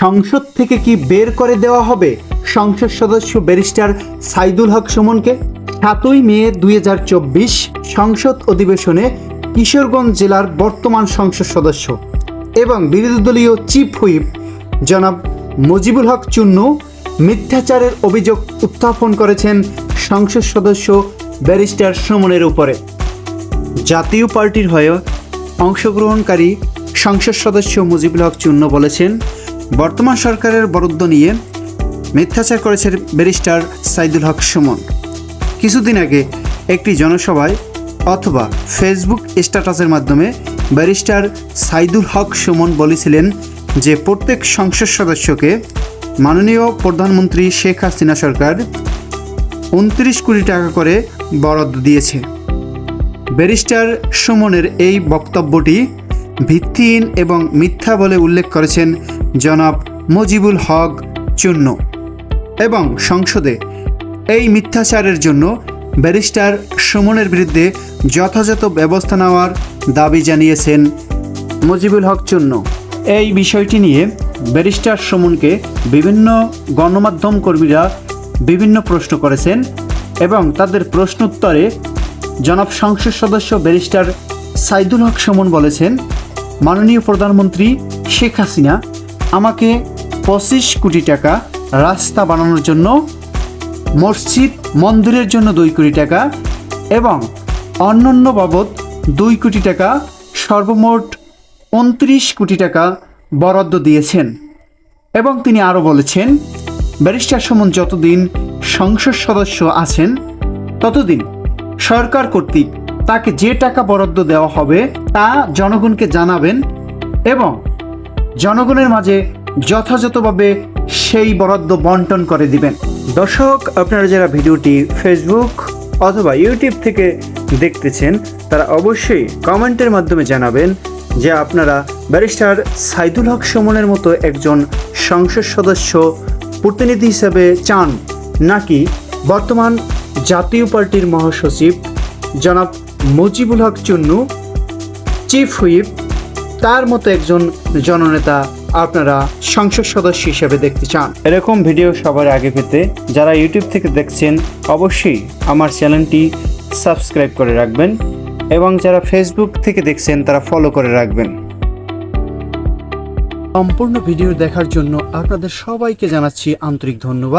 সংসদ থেকে কি বের করে দেওয়া হবে? সংসদ সদস্য ব্যারিস্টার সাইদুল হক সুমনকে। সাতই মে দুই হাজার চব্বিশ সংসদ অধিবেশনে কিশোরগঞ্জ জেলার বর্তমান সংসদ সদস্য এবং বিরোধী দলীয় চিফ হুইপ জনাব মুজিবুল হক চুন্নু মিথ্যাচারের অভিযোগ উত্থাপন করেছেন সংসদ সদস্য ব্যারিস্টার সুমনের উপরে। জাতীয় পার্টির হয়ে অংশগ্রহণকারী সংসদ সদস্য মুজিবুল হক চূন্য বলেছেন বর্তমান সরকারের বরাদ্দ নিয়ে মিথ্যাচার করেছেন ব্যারিস্টার সাইদুল হক সুমন। কিছুদিন আগে একটি জনসভায় অথবা ফেসবুক স্ট্যাটাসের মাধ্যমে ব্যারিস্টার সাইদুল হক সুমন বলেছিলেন যে প্রত্যেক সংসদ সদস্যকে মাননীয় প্রধানমন্ত্রী শেখ হাসিনা সরকার উনত্রিশ কোটি টাকা করে বরাদ্দ দিয়েছে। ব্যারিস্টার সুমনের এই বক্তব্যটি ভিত্তিহীন এবং মিথ্যা বলে উল্লেখ করেছেন জনাব মুজিবুল হক চূন্য এবং সংসদে এই মিথ্যাচারের জন্য ব্যারিস্টার সুমনের বিরুদ্ধে যথাযথ ব্যবস্থা নেওয়ার দাবি জানিয়েছেন মুজিবুল হক চূন্য এই বিষয়টি নিয়ে ব্যারিস্টার সুমনকে বিভিন্ন গণমাধ্যম কর্মীরা বিভিন্ন প্রশ্ন করেছেন এবং তাদের প্রশ্ন উত্তরে জনাব সংসদ সদস্য ব্যারিস্টার সাইদুল হক সুমন বলেছেন, মাননীয় প্রধানমন্ত্রী শেখ হাসিনা আমাকে পঁচিশ কোটি টাকা রাস্তা বানানোর জন্য, মসজিদ মন্দিরের জন্য দুই কোটি টাকা এবং অন্যান্য বাবদ দুই কোটি টাকা, সর্বমোট উনত্রিশ কোটি টাকা বরাদ্দ দিয়েছেন। এবং তিনি আরও বলেছেন, ব্যারিস্টার সুমন যতদিন সংসদ সদস্য আছেন, ততদিন সরকার কর্তৃক তাকে যে টাকা বরাদ্দ দেওয়া হবে তা জনগণকে জানাবেন এবং জনগণের মাঝে যথাযথভাবে সেই বরাদ্দ বন্টন করে দিবেন। দর্শক, আপনারা যারা ভিডিওটি ফেসবুক অথবা ইউটিউব থেকে দেখতেছেন, তারা অবশ্যই কমেন্টের মাধ্যমে জানাবেন যে আপনারা ব্যারিস্টার সাইদুল হক সুমনের মতো একজন সংসদ সদস্য প্রতিনিধি হিসেবে চান, নাকি বর্তমান জাতীয় পার্টির মহাসচিব জনাব মুজিবুল হক চুন্নু চিফ হুইপ তার মতো একজন জননেতা আপনারা সংসদ সদস্য হিসেবে দেখতে চান। এরকম ভিডিও সবার আগে পেতে যারা ইউটিউব থেকে দেখছেন অবশ্যই আমার চ্যানেলটি সাবস্ক্রাইব করে রাখবেন এবং যারা ফেসবুক থেকে দেখছেন তারা ফলো করে রাখবেন। সম্পূর্ণ ভিডিও দেখার জন্য আপনাদের সবাইকে জানাচ্ছি আন্তরিক ধন্যবাদ।